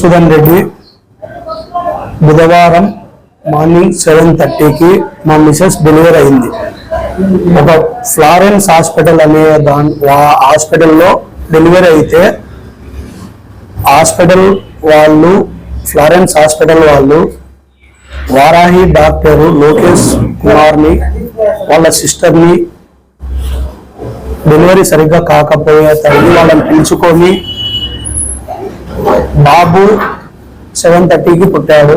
సుధన్ రెడ్డి. బుధవారం morning seven థర్టీకి మా మిసెస్ డెలివరీ అయింది. ఒక ఫ్లారెన్స్ హాస్పిటల్ అనే దాని హాస్పిటల్లో డెలివరీ అయితే హాస్పిటల్ వాళ్ళు ఫ్లారెన్స్ హాస్పిటల్ వాళ్ళు వారాహి డాక్టరు లోకేష్ కుమార్ని వాళ్ళ సిస్టర్ని డెలివరీ సరిగ్గా కాకపోయే తల్లి వాళ్ళని పిలుచుకొని బాబు సెవెన్ థర్టీకి పుట్టాడు.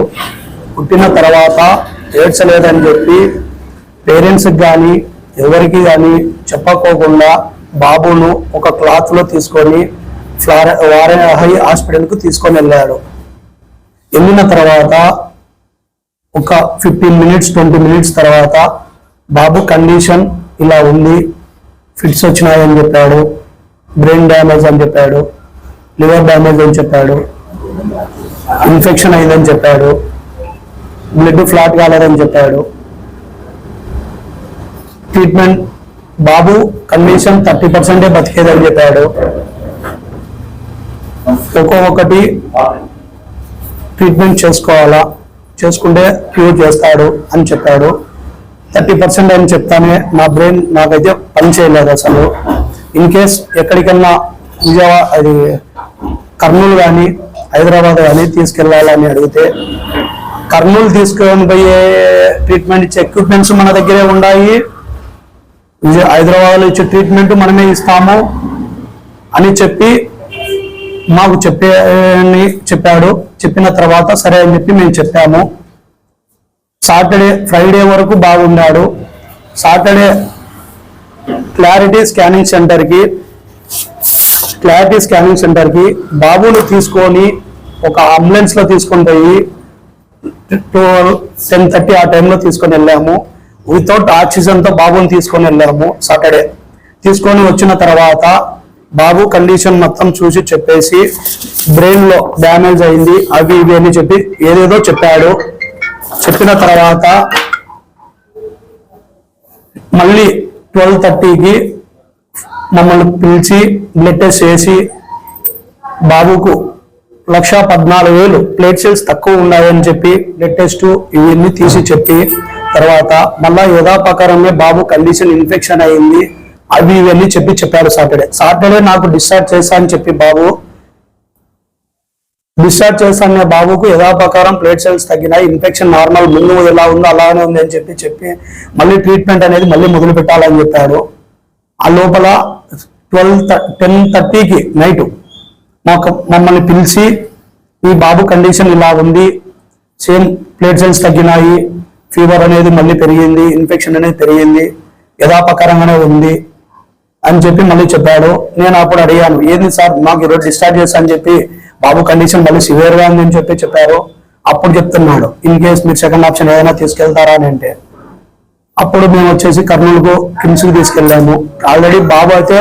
పుట్టిన తర్వాత ఏడ్చలేదని చెప్పి పేరెంట్స్కి కానీ ఎవరికి కానీ చెప్పకోకుండా బాబును ఒక క్లాత్లో తీసుకొని ఫ్లార వారాహి హాస్పిటల్కు తీసుకొని వెళ్ళాడు. వెళ్ళిన తర్వాత ఒక ఫిఫ్టీన్ మినిట్స్ ట్వంటీ మినిట్స్ తర్వాత బాబు కండిషన్ ఇలా ఉంది ఫిట్స్ వచ్చినాయని చెప్పాడు బ్రెయిన్ డ్యామేజ్ అని చెప్పాడు. లివర్ డ్యామేజ్ అని చెప్పాడు. ఇన్ఫెక్షన్ అయిందని చెప్పాడు. బ్లడ్ ఫ్లాట్ కాలేదని చెప్పాడు. ట్రీట్మెంట్ బాబు కండిషన్ థర్టీ పర్సెంటే బతికేదని చెప్పాడు. ఒక్కొక్కటి ట్రీట్మెంట్ చేసుకోవాలా? చేసుకుంటే క్యూర్ చేస్తాడు అని చెప్పాడు. థర్టీ పర్సెంట్ అని చెప్తానే నా బ్రెయిన్ నాకైతే పని చేయలేదు అసలు. ఇన్ కేస్ ఎక్కడికన్నా విజయవాడ అది కర్నూలు కానీ హైదరాబాద్ కానీ తీసుకెళ్ళాలని అడిగితే కర్నూలు తీసుకొని పోయే ట్రీట్మెంట్ ఇచ్చే ఎక్విప్మెంట్స్ మన దగ్గరే ఉన్నాయి హైదరాబాద్లో ఇచ్చే ట్రీట్మెంట్ మనమే ఇస్తాము అని చెప్పి మాకు చెప్పే చెప్పాడు. చెప్పిన తర్వాత సరే అని చెప్పి మేము చెప్పాము. సాటర్డే ఫ్రైడే వరకు బాగున్నాడు సాటర్డే క్లారిటీ స్కానింగ్ సెంటర్కి క్లారిటీ స్కానింగ్ సెంటర్కి బాబుని తీసుకొని ఒక అంబులెన్స్లో తీసుకొని పోయి టెన్ థర్టీ ఆ టైంలో తీసుకొని వెళ్ళాము. వితౌట్ ఆక్సిజన్తో బాబుని తీసుకొని వెళ్ళాము సాటర్డే. తీసుకొని వచ్చిన తర్వాత బాబు కండిషన్ మొత్తం చూసి చెప్పేసి బ్రెయిన్లో డ్యామేజ్ అయింది అవి ఇవి అని చెప్పి ఏదేదో చెప్పాడు. చెప్పిన తర్వాత మళ్ళీ ట్వెల్వ్ థర్టీకి మమ్మల్ని పిలిచి బ్లడ్ టెస్ట్ చేసి బాబుకు లక్ష పద్నాలుగు వేలు ప్లేట్ సెల్స్ తక్కువ ఉన్నాయని చెప్పి బ్లడ్ టెస్ట్ ఇవన్నీ తీసి చెప్పి తర్వాత మళ్ళా యథాప్రకారమే బాబు కండిషన్ ఇన్ఫెక్షన్ అయింది అవి ఇవన్నీ చెప్పి చెప్పాడు సాటర్డే. సాటర్డే నాకు డిశ్చార్జ్ చేశా అని చెప్పి బాబు డిశ్చార్జ్ చేశాను బాబుకు యథాప్రకారం ప్లేట్ సెల్స్ తగ్గినాయి ఇన్ఫెక్షన్ నార్మల్ ముందు ఎలా ఉందో అలానే ఉంది అని చెప్పి చెప్పి మళ్ళీ ట్రీట్మెంట్ అనేది మళ్ళీ మొదలు పెట్టాలని చెప్పాడు. ఆ లోపల ట్వెల్వ్ టెన్ థర్టీకి నైట్ మాకు మమ్మల్ని పిలిచి ఈ బాబు కండిషన్ ఇలా ఉంది సేమ్ ప్లేట్ సెల్స్ తగ్గినాయి ఫీవర్ అనేది మళ్ళీ పెరిగింది ఇన్ఫెక్షన్ అనేది పెరిగింది యథాపకరంగానే ఉంది అని చెప్పి మళ్ళీ చెప్పాడు. నేను అప్పుడు అడిగాను ఏంది సార్ మాకు ఈరోజు డిశ్చార్జ్ చేస్తా అని చెప్పి బాబు కండిషన్ మళ్ళీ సివియర్గా ఉంది అని చెప్పి చెప్పారు. అప్పుడు చెప్తున్నాడు ఇన్ కేస్ మీరు సెకండ్ ఆప్షన్ ఏదైనా తీసుకెళ్తారా అని అంటే. అప్పుడు మేము వచ్చేసి కర్నూలుకు కిమ్స్కి తీసుకెళ్ళాము. ఆల్రెడీ బాబు అయితే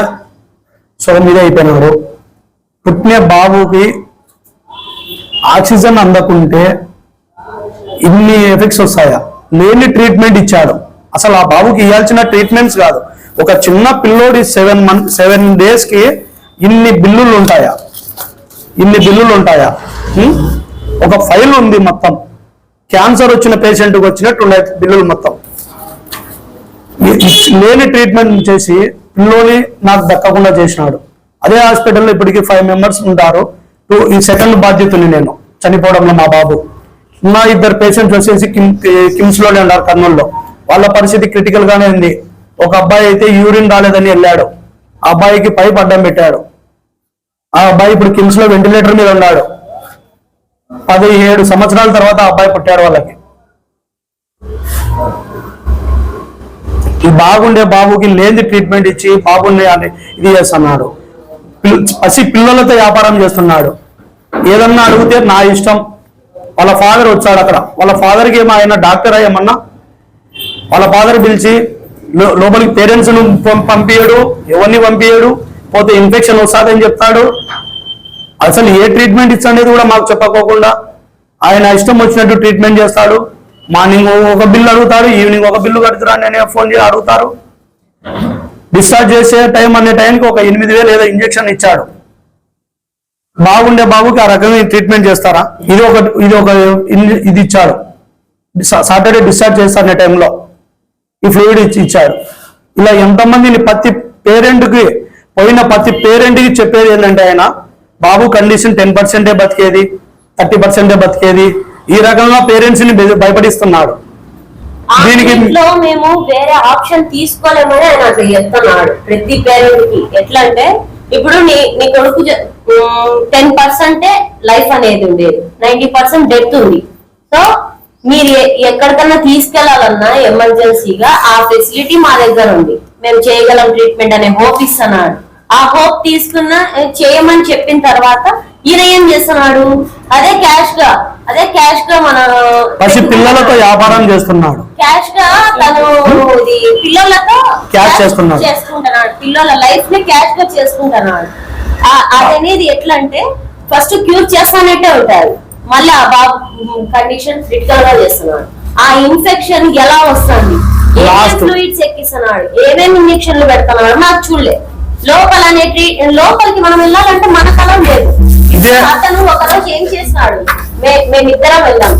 సొగం మీద అయిపోయినారు పుట్టిన బాబుకి ఆక్సిజన్ అందకుంటే ఇన్ని ఎఫెక్ట్స్ వస్తాయా? లేని ట్రీట్మెంట్ ఇచ్చాడు. అసలు ఆ బాబుకి ఇవ్వాల్సిన ట్రీట్మెంట్స్ కాదు. ఒక చిన్న పిల్లోడి సెవెన్ మంత్ సెవెన్ డేస్కి ఇన్ని బిల్లులు ఉంటాయా? ఇన్ని బిల్లులు ఉంటాయా? ఒక ఫైల్ ఉంది మొత్తం. క్యాన్సర్ వచ్చిన పేషెంట్కి వచ్చినట్టు ఉన్నాయి బిల్లులు మొత్తం. లేని ట్రీట్మెంట్ చేసి పిల్లోని నాకు దక్కకుండా చేసినాడు. అదే హాస్పిటల్లో ఇప్పటికి ఫైవ్ మెంబర్స్ ఉంటారు. టూ ఈ సెకండ్ బాధ్యతని నేను చనిపోవడంలో మా బాబు. నా ఇద్దరు పేషెంట్స్ వచ్చేసి కిమ్ ఉన్నారు కర్నూలులో. వాళ్ళ పరిస్థితి క్రిటికల్గానే ఉంది. ఒక అబ్బాయి అయితే యూరిన్ రాలేదని వెళ్ళాడు. ఆ అబ్బాయికి పైప్ అడ్డం పెట్టాడు. ఆ అబ్బాయి ఇప్పుడు కిమ్స్లో వెంటిలేటర్ మీద ఉన్నాడు. పదిహేడు సంవత్సరాల తర్వాత ఆ అబ్బాయి పుట్టాడు వాళ్ళకి. ఈ బాగుండే బాబుకి లేని ట్రీట్మెంట్ ఇచ్చి బాబుని అని ఇది చేస్తున్నాడు. పిల్- పసి పిల్లలతో వ్యాపారం చేస్తున్నాడు. ఏదన్నా అడిగితే నా ఇష్టం. వాళ్ళ ఫాదర్ వచ్చాడు అక్కడ. వాళ్ళ ఫాదర్కి ఏమో ఆయన డాక్టర్ అయ్యమన్నా వాళ్ళ ఫాదర్ పిలిచి లో- లోపలికి పేరెంట్స్ను పంపించడు ఎవరిని పంపించడు పోతే ఇన్ఫెక్షన్ వస్తుందని చెప్తాడు. అసలు ఏ ట్రీట్మెంట్ ఇచ్చనేది కూడా మాకు చెప్పకోకుండా ఆయన ఇష్టం వచ్చినట్టు ట్రీట్మెంట్ చేస్తాడు. మార్నింగ్ ఒక బిల్లు అడుగుతారు ఈవినింగ్ ఒక బిల్లు కడుతురా నేను ఫోన్ చేసి అడుగుతారు. డిశ్చార్జ్ చేసే టైం అనే టైంకి ఒక ఎనిమిది వేలు ఏదో ఇంజెక్షన్ ఇచ్చాడు. బాగుండే బాబుకి ఆ రకంగా ట్రీట్మెంట్ చేస్తారా? ఇది ఒక ఇది ఒక ఇన్- ఇది ఇచ్చాడు. సాటర్డే డిశ్చార్జ్ అనే టైంలో ఈ ఫ్లూయిడ్ ఇచ్చి ఇచ్చాడు. ఇలా ఎంతమందిని ప్రతి పేరెంట్కి పోయిన ప్రతి పేరెంట్కి చెప్పేది ఏంటంటే ఆయన బాబు కండిషన్ టెన్ పర్సెంటే బతికేది థర్టీ పర్సెంటే బతికేది ఈ రకంగా పేరెంట్స్ని భయ- భయపడిస్తున్నాడు. దీనికి- మేము వేరే ఆప్షన్ తీసుకోలేమని ఆయన అట్లా చెప్తున్నాడు. ప్రతి పేరెంట్కి ఎట్లా అంటే ఇప్పుడు నీ నీ కొడుకు టెన్ పర్సెంటే లైఫ్ అనేది ఉండేది. నైన్టీ పర్సెంట్ డెత్ ఉంది. సో మీరు ఎక్కడికన్నా తీసుకెళ్ళాలన్నా ఎమర్జెన్సీగా ఆ ఫెసిలిటీ మా దగ్గర ఉంది. మేము చేయగలం ట్రీట్మెంట్ అనే హోప్ ఇస్తున్నాడు. ఆ హోప్ తీసుకున్న చేయమని చెప్పిన తర్వాత ఈయన ఏం చేస్తున్నాడు? అదే క్యాష్గా అదే క్యాష్గా మన పసి పిల్లలతో వ్యాపారం చేస్తున్నాడు. క్యాష్గా తను ఇది పిల్లలతో Cash చేస్తున్నాడు. చేసుకుంటున్నాడు. పిల్లల లైఫ్ని క్యాష్గా చేసుకుంటున్నాడు. అదనేది ఎట్లా అంటే ఫస్ట్ క్యూర్ చేస్తానంటే ఉంటారు. మళ్ళీ ఆ బాబు కండిషన్ క్రిటికల్గా చేస్తున్నాడు. ఆ ఇన్ఫెక్షన్ ఎలా వస్తుంది. ఫ్లూయిడ్స్ ఎక్కిస్తున్నాడు? ఏమేమి ఇంజక్షన్లు పెడుతున్నాడు? నాకు చూడలే. లోపల అనేటి లోపలికి మనం వెళ్ళాలంటే మన కలం లేదు. ఇదే- అతను ఒక రోజు ఏం చేసినాడు? మే- మేమిద్దరం వెళ్ళాం.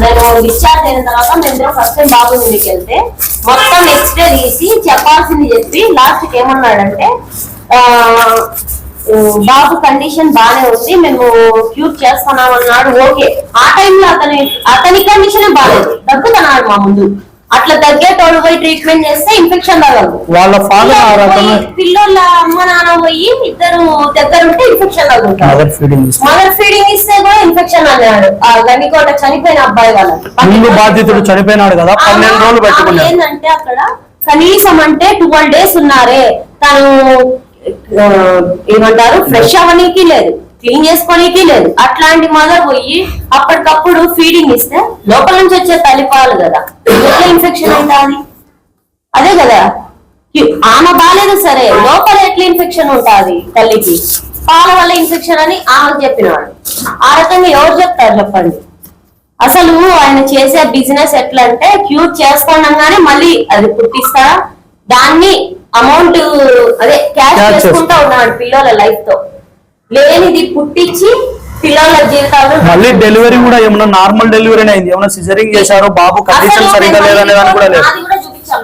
నేను డిశ్చార్జ్ అయిన తర్వాత మేమిద్దరం ఫస్ట్ టైం బాబు ఇంటికి వెళ్తే మొత్తం ఎక్స్రే తీసి చెప్పాల్సింది చెప్పి లాస్ట్కి ఏమన్నాడంటే ఆ, బాబు కండిషన్ బానే ఉంది మేము క్యూర్ చేస్తున్నాం అన్నాడు ఓకే. ఆ టైంలో అతని అతని కండిషన్ బాగాలేదు దగ్గుతున్నాడు మా ముందు. అట్లా తగ్గేటోడు పోయి ట్రీట్మెంట్ చేస్తే ఇన్ఫెక్షన్ తగలదు వాళ్ళ ఫాదర్ పిల్లోళ్ళ అమ్మ నాన్న పోయి ఇద్దరు దగ్గర ఉంటే ఇన్ఫెక్షన్ తగ్గుతారు మదర్ ఫీడింగ్ మదర్ ఫీడింగ్ ఇస్తే కూడా ఇన్ఫెక్షన్ అన్నాడు ఆ గండికోట చనిపోయిన అబ్బాయి వాళ్ళకి ముందు బాధితుడు చనిపోయినాడు కదా పన్నెండు రోజులు ఆమె పెట్టుకున్నాడు. ఏంటంటే అక్కడ కనీసం అంటే ట్వెల్వ్ డేస్ ఉన్నారే. తను ఏమంటారు ఫ్రెష్ అవ్వనీకి లేదు. క్లీన్ చేసుకోనీకి లేదు. అట్లాంటి మదర్ పోయి అప్పటికప్పుడు ఫీడింగ్ ఇస్తే లోపల నుంచి వచ్చే తలిపాలు కదా. ఎట్లా ఇన్ఫెక్షన్ అవుతుంది అదే? కదా. ఆమె బాలేదు సరే లోపల ఎట్లా ఇన్ఫెక్షన్ ఉంటుంది తల్లికి? పాల వల్ల ఇన్ఫెక్షన్ అని ఆమెకు చెప్పినాడు. ఆ రకంగా ఎవరు చెప్తారు చెప్పండి? అసలు ఆయన చేసే బిజినెస్ ఎట్లా అంటే క్యూర్ చేస్తానగానే మళ్ళీ అది పుట్టిస్తారా? దాన్ని అమౌంట్ అదే క్యాష్ చేసుకుంటా ఉన్నాడు పిల్లల లైఫ్తో. లేనిది పుట్టించి పిల్లల జీవితాలు మళ్ళీ డెలివరీ కూడా ఏమన్నా నార్మల్ డెలివరీ అయింది? ఏమన్నా సిజరింగ్ చేశారు? బాబు కండిషన్ సరిగా లేదనే దాని కూడా లేదు.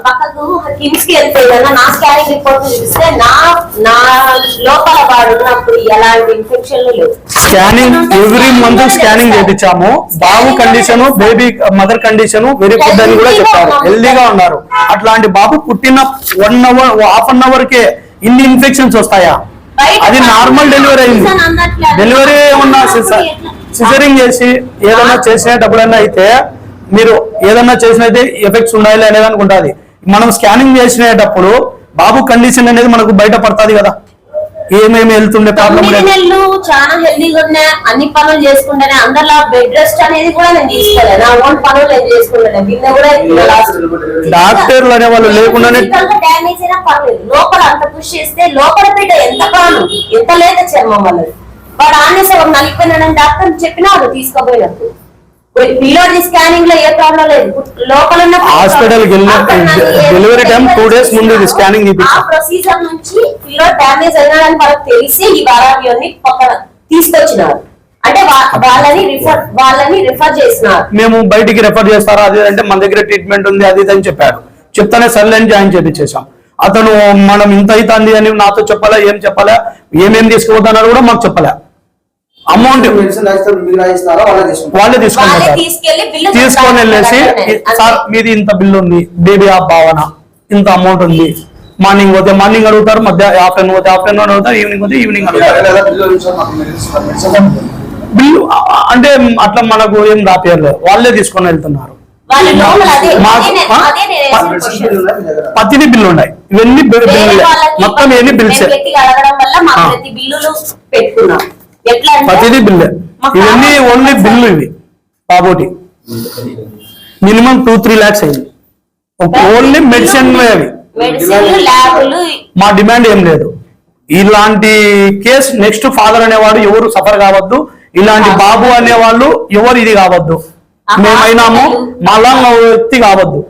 పక్కకు కిమ్స్కి వెళ్తే నా స్కానింగ్ రిపోర్ట్ చూపిస్తే నా నా లోపల వాడు ఉన్నప్పుడు ఎలాంటి ఇన్ఫెక్షన్లు లేవు. స్కానింగ్ ఎవ్రీ మంత్ స్కానింగ్ చేయించాము. బాబు condition baby mother condition very good అని కూడా చెప్పారు. హెల్దీగా ఉన్నారు. అట్లాంటి బాబు పుట్టిన one hour half an hour కే ఇన్ని ఇన్ఫెక్షన్స్ వస్తాయా? అది నార్మల్ డెలివరీ అయింది. డెలివరీ ఏమన్నా ఎట్లా? సిజరింగ్ చేసి ఏదైనా చేసినప్పుడైనా అయితే మీరు ఏదన్నా చేసినైతే ఎఫెక్ట్స్ ఉండాలి అనేది అనుకుంటుంది మనం స్కానింగ్ చేసినప్పుడు బాబు కండిషన్ అనేది మనకు బయట పడుతుంది కదా. ఏమేమి వెళ్తుండే తొమ్మిది లేదు. నెలలు చాలా హెల్దీగా ఉన్నా అన్ని పనులు చేసుకుంటానే అందరిలా బెడ్ రెస్ట్ అనేది కూడా నేను తీసుకోలే నా ఓన్ పనులు నేను చేసుకుంటాను బిన్న కూడా డాక్టర్లు అనే వాళ్ళు లేకుండానే డ్యామేజ్ అయినా పర్లేదు. లోపల అంత పుష్ చేస్తే లోపల బిడ్డ ఎంత కాను ఎంత లేక చర్మం వల్లది వాడు ఆనేసి ఒక నలిపోయినాడని డాక్టర్ చెప్పినాడు తీసుకోపోయినప్పుడు పిల్లోడి స్కానింగ్లో ఏ ప్రాబ్లం లేదు. లోపల ఉన్న ముందు ఇది scanning ఆ తీపిచ్చాం. ప్రొసీజర్ నుంచి పిల్లోడ్ అయినాడని వాళ్ళకి తెలిసి ఈ వారాన్ని పక్కన తీసుకొచ్చినారు. అంటే వాళ్ళని రిఫర్ వాళ్ళని రిఫర్ చేసినారు. మేము బయటికి రెఫర్ చేస్తారా? అది అంటే మన దగ్గర ట్రీట్మెంట్ ఉంది అది ఇది అని చెప్పాడు చెప్తానే సర్లే అని జాయిన్ చేపించేసాం అతను మనం ఇంత అవుతుంది అని నాతో చెప్పాలా? ఏం చెప్పాలా? ఏమేం తీసుకుపోతున్నారు కూడా మాకు చెప్పలే? అమౌంట్ వాళ్ళే తీసుకుంటారు? వాళ్ళే తీసుకొని బిల్లు వెళ్ళేసి. సార్ మీది ఇంత బిల్లు ఉంది బేబీ ఆ భావన ఇంత అమౌంట్ ఉంది. మార్నింగ్ పోతే మార్నింగ్ అడుగుతారు మధ్య ఆఫ్టర్నూన్ పోతే ఆఫ్టర్నూన్ అడుగుతారు ఈవినింగ్ పోతే ఈవినింగ్ అడుగుతారు. బిల్లు బిల్లు అంటే అట్లా మనకు ఏం రాపియర్లేదు వాళ్ళే తీసుకొని వెళ్తున్నారు. question. బిల్లు ఉన్నాయి ప్రతిదీ బిల్లు ఇవన్నీ బిల్- వాళ్ళకి మొత్తం ఇవన్నీ బిల్సే. ప్రతిదీ బిల్లే. మా ఇవన్నీ ఓన్లీ. బిల్లు ఇవి. బాబోటి. మినిమం టూ త్రీ లాక్స్ అయింది. ఓన్లీ మెడిసిన్ అవి మా డిమాండ్ ఏం లేదు. ఇలాంటి కేసు నెక్స్ట్ ఫాదర్ అనేవాడు ఎవరు సఫర్ కావద్దు. ఇలాంటి బాబు అనేవాళ్ళు ఎవరు ఇది కావద్దు. మేమైనాము మళ్ళా వ్యక్తి కావద్దు.